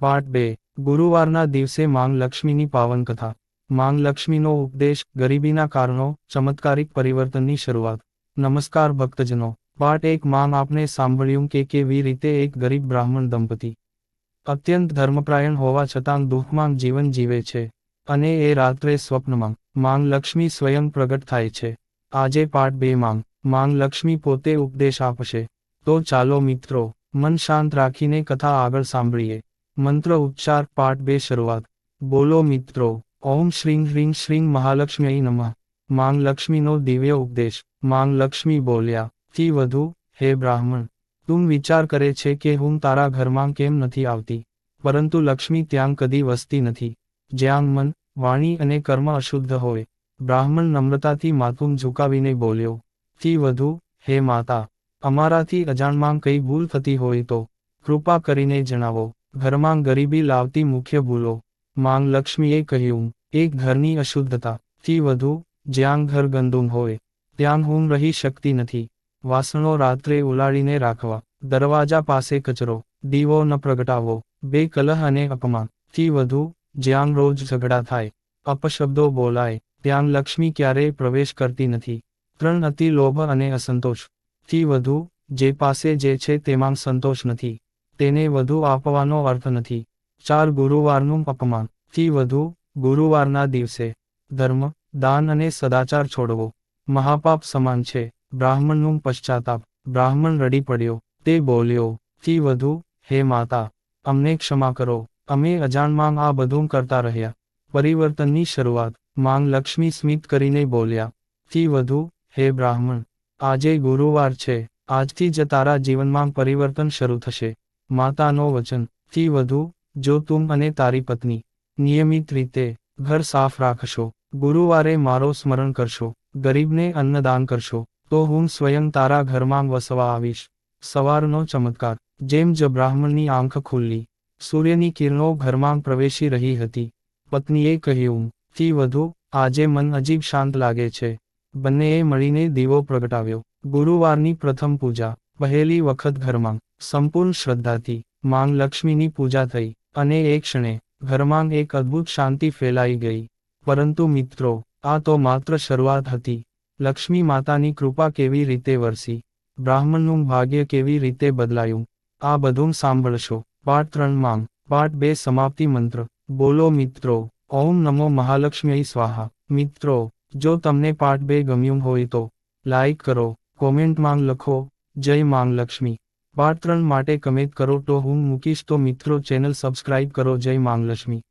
પાઠ બે. ગુરુવારના દિવસે માંગ લક્ષ્મીની પાવન કથા માંગ લક્ષ્મીનો ઉપદેશ ગરીબીના કારણો, ચમત્કારિક પરિવર્તનની શરૂઆત. નમસ્કાર ભક્તજનો. પાઠ એક માંગ આપને સાંભળ્યું કે કેવી રીતે એક ગરીબ બ્રાહ્મણ દંપતી અત્યંત ધર્મપ્રાયણ હોવા છતાં દુઃખમાં જીવન જીવે છે અને એ રાત્રે સ્વપ્નમાં માંગ લક્ષ્મી સ્વયં પ્રગટ થાય છે. આજે પાઠ બે માંગ માંગ લક્ષ્મી પોતે ઉપદેશ આપશે. તો ચાલો મિત્રો, મન શાંત રાખીને કથા આગળ સાંભળીએ. મંત્ર ઉચ્ચાર પાઠ બે શરૂઆત. બોલો મિત્રો, ઓમ શ્રીં હ્રીં શ્રીં મહાલક્ષ્મી નમઃ. માંગ લક્ષ્મીનો દિવ્ય ઉપદેશ. માંગ લક્ષ્મી બોલ્યા થી વધુ? હે બ્રાહ્મણ, તું વિચાર કરે છે કે હું તારા ઘરમાં કેમ નથી આવતી? પરંતુ લક્ષ્મી ત્યાં કદી વસતી નથી. જ્યાં મન, વાણી અને કર્મ અશુદ્ધ હોય. બ્રાહ્મણ નમ્રતાથી માથું ઝુકાવીને બોલ્યો થી વધુ? હે માતા, અમારાથી અજાણમાં કઈ ભૂલ થતી હોય તો કૃપા કરીને જણાવો. ઘરમાં ગરીબી લાવતી મુખ્ય ભૂલો. માંગ લક્ષ્મીએ કહ્યું, એક ઘરની અશુદ્ધતા થી વધુ જ્યાં ઘર ગંદુમ હોય, ત્યાં હું રહી શકતી નથી. વાસણો રાત્રે ઉલાડીને રાખવા. દરવાજા પાસે કચરો. દીવો ન પ્રગટાવો. બે કલહ અને અપમાનથી વધુ જ્યાં રોજ ઝઘડા થાય. અપશબ્દો બોલાય. ત્યાં લક્ષ્મી ક્યારેય પ્રવેશ કરતી નથી. ત્રણ અતિ લોભ અને અસંતોષથી વધુ જે પાસે જે છે તેમાં સંતોષ નથી. તેને વધુ આપવાનો અર્થ નથી. ચાર ગુરુવારનું અપમાન. થી વધુ ગુરુવારના દિવસે. ધર્મ, દાન અને સદાચાર છોડવો. મહાપાપ સમાન છે. બ્રાહ્મણનું પશ્ચાતાપ. બ્રાહ્મણ રડી પડ્યો. તે બોલ્યો, થી વધુ, હે માતા, અમને ક્ષમા કરો. અમે અજાણમાં આ બધું કરતા રહ્યા. પરિવર્તનની શરૂઆત. માંગ લક્ષ્મી સ્મિત કરીને બોલ્યા, થી વધુ, હે બ્રાહ્મણ, આજે ગુરુવાર છે. આજથી જ તારા જીવનમાં પરિવર્તન શરૂ થશે. માતાનો વચન. થી વધુ, જો તું અને તારી પત્ની, નિયમિત રીતે, ઘર સાફ રાખશો. ગુરુવારે મારો સ્મરણ કરશો. ગરીબને અન્નદાન કરશો. તો હું સ્વયં તારા ઘરમાં વસવા આવીશ. સવારનો ચમત્કાર. જેમ જ બ્રાહ્મણની આંખ ખુલ્લી, સૂર્યની કિરણો ઘરમાં પ્રવેશી રહી હતી. પત્નીએ કહ્યું, થી વધુ, આજે મન અજીબ શાંત લાગે છે. બંનેએ મળીને દીવો પ્રગટાવ્યો. ગુરુવારની પ્રથમ પૂજા. પહેલી વખત ઘરમાં સંપૂર્ણ શ્રદ્ધાથી માંગ લક્ષ્મીની પૂજા થઈ અને એ ક્ષણે ઘરમાં એક અદ્ભુત શાંતિ ફેલાઈ ગઈ. પરંતુ મિત્રો, આ તો માત્ર શરૂઆત હતી. લક્ષ્મી માતાની કૃપા કેવી રીતે વરસી? બ્રાહ્મણનું ભાગ્ય કેવી રીતે બદલાયું? આ બધું સાંભળશો. પાઠ ત્રણ માંગ પાઠ બે સમાપ્તિ મંત્ર. બોલો મિત્રો, ઓમ નમો મહાલક્ષ્મી સ્વાહા. મિત્રો, જો તમને પાઠ બે ગમ્યું હોય તો લાઈક કરો, કોમેન્ટમાં લખો જય માં લક્ષ્મી. પાઠ ત્રણ માટે કમેન્ટ કરો તો હું મૂકીશ તો મિત્રો ચેનલ સબસ્ક્રાઇબ કરો. જય માં લક્ષ્મી.